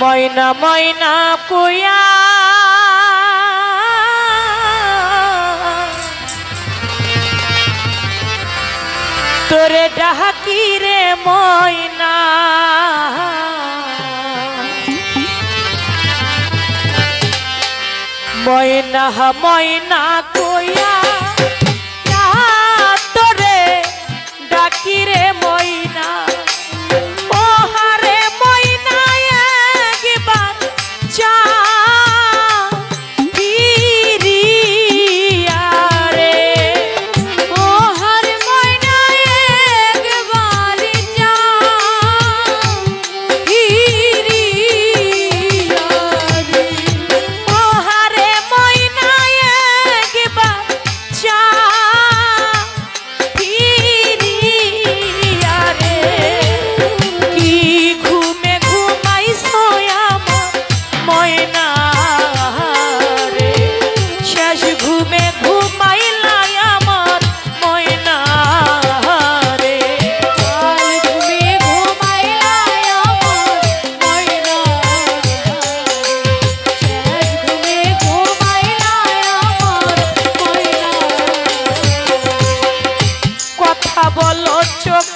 ময়না ময়না কুয়া তোরে ডাকি রে ময়না। ময়না ময়না Щоб